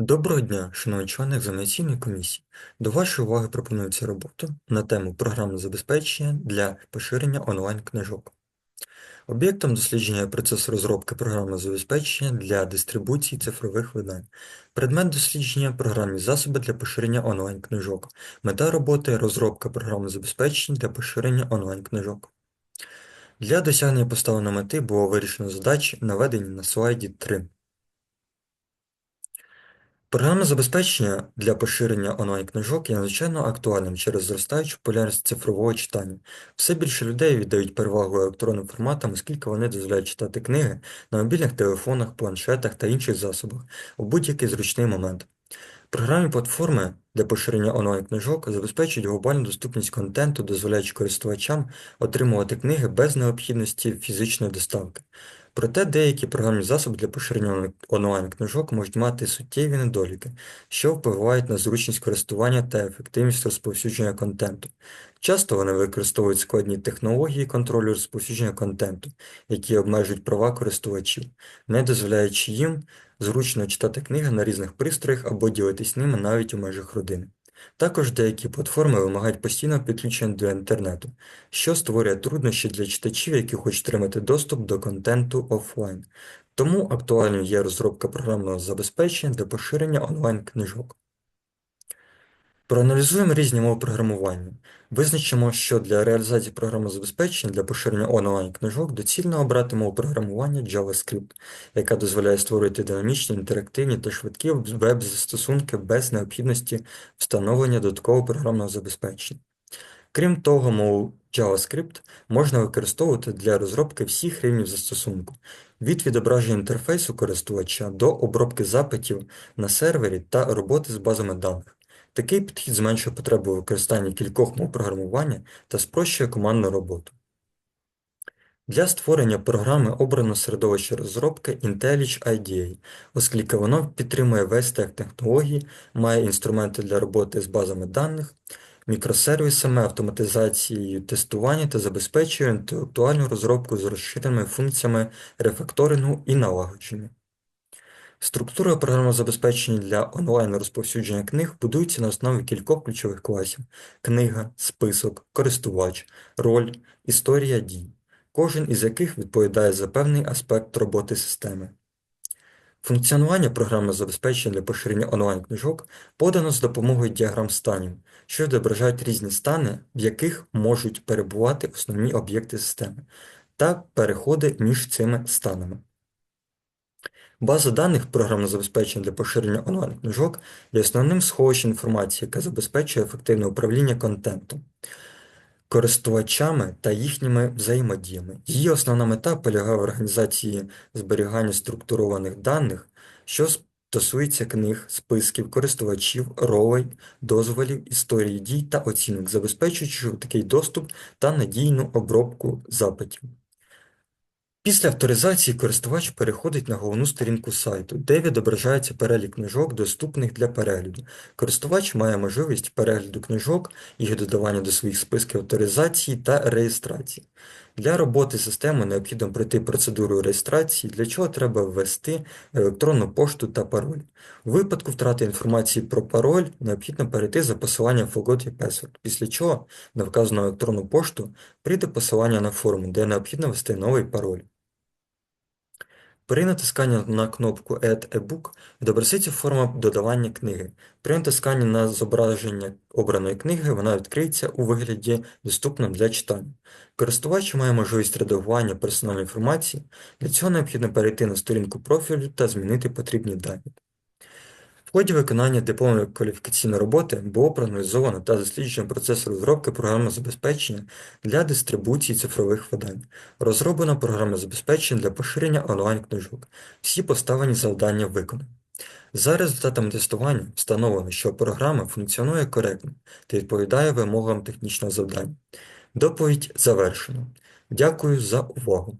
Доброго дня, шановні члени екзаменаційної комісії. До вашої уваги пропонується робота на тему програмне забезпечення для поширення онлайн-книжок. Об'єктом дослідження є процес розробки програмного забезпечення для дистрибуції цифрових видань. Предмет дослідження програмні засоби для поширення онлайн-книжок. Мета роботи розробка програмного забезпечення для поширення онлайн-книжок. Для досягнення поставленої мети було вирішено задачі, наведені на слайді 3. Програмне забезпечення для поширення онлайн-книжок є надзвичайно актуальним через зростаючу популярність цифрового читання. Все більше людей віддають перевагу електронним форматам, оскільки вони дозволяють читати книги на мобільних телефонах, планшетах та інших засобах у будь-який зручний момент. Програмні платформи для поширення онлайн-книжок забезпечують глобальну доступність контенту, дозволяючи користувачам отримувати книги без необхідності фізичної доставки. Проте деякі програмні засоби для поширення онлайн-книжок можуть мати суттєві недоліки, що впливають на зручність користування та ефективність розповсюдження контенту. Часто вони використовують складні технології контролю розповсюдження контенту, які обмежують права користувачів, не дозволяючи їм зручно читати книги на різних пристроях або ділитись ними навіть у межах родини. Також деякі платформи вимагають постійного підключення до інтернету, що створює труднощі для читачів, які хочуть отримати доступ до контенту офлайн. Тому актуальною є розробка програмного забезпечення для поширення онлайн-книжок. Проаналізуємо різні мови програмування. Визначимо, що для реалізації програмного забезпечення для поширення онлайн-книжок доцільно обрати мову програмування JavaScript, яка дозволяє створити динамічні, інтерактивні та швидкі веб-застосунки без необхідності встановлення додаткового програмного забезпечення. Крім того, мову JavaScript можна використовувати для розробки всіх рівнів застосунку від відображення інтерфейсу користувача до обробки запитів на сервері та роботи з базами даних. Такий підхід зменшує потребу використання кількох мов програмування та спрощує командну роботу. Для створення програми обрано середовище розробки IntelliJ IDEA, оскільки воно підтримує весь стек технологій, має інструменти для роботи з базами даних, мікросервісами, автоматизацією тестування та забезпечує інтелектуальну розробку з розширеними функціями рефакторингу і налагодження. Структура програмного забезпечення для онлайн-розповсюдження книг будується на основі кількох ключових класів: книга, список, користувач, роль, історія дій, кожен із яких відповідає за певний аспект роботи системи. Функціонування програмного забезпечення для поширення онлайн-книжок подано з допомогою діаграм станів, що відображають різні стани, в яких можуть перебувати основні об'єкти системи, та переходи між цими станами. База даних програмного забезпечення для поширення онлайн-книжок є основним сховищем інформації, яка забезпечує ефективне управління контентом, користувачами та їхніми взаємодіями. Її основна мета полягає в організації зберігання структурованих даних, що стосується книг, списків, користувачів, ролей, дозволів, історії дій та оцінок, забезпечуючи такий доступ та надійну обробку запитів. Після авторизації користувач переходить на головну сторінку сайту, де відображається перелік книжок, доступних для перегляду. Користувач має можливість перегляду книжок, їх додавання до своїх списків авторизації та реєстрації. Для роботи системи необхідно пройти процедуру реєстрації, для чого треба ввести електронну пошту та пароль. У випадку втрати інформації про пароль необхідно перейти за посиланням Forgot your password, після чого на вказану електронну пошту прийде посилання на форму, де необхідно ввести новий пароль. При натисканні на кнопку Add a book відобразиться форма додавання книги. При натисканні на зображення обраної книги вона відкриється у вигляді доступна для читання. Користувач має можливість редагування персональної інформації, для цього необхідно перейти на сторінку профілю та змінити потрібні дані. В ході виконання дипломної кваліфікаційної роботи було проаналізовано та досліджено процес розробки програмного забезпечення для дистрибуції цифрових видань. Розроблено програмне забезпечення для поширення онлайн-книжок. Всі поставлені завдання виконані. За результатами тестування встановлено, що програма функціонує коректно та відповідає вимогам технічного завдання. Доповідь завершено. Дякую за увагу.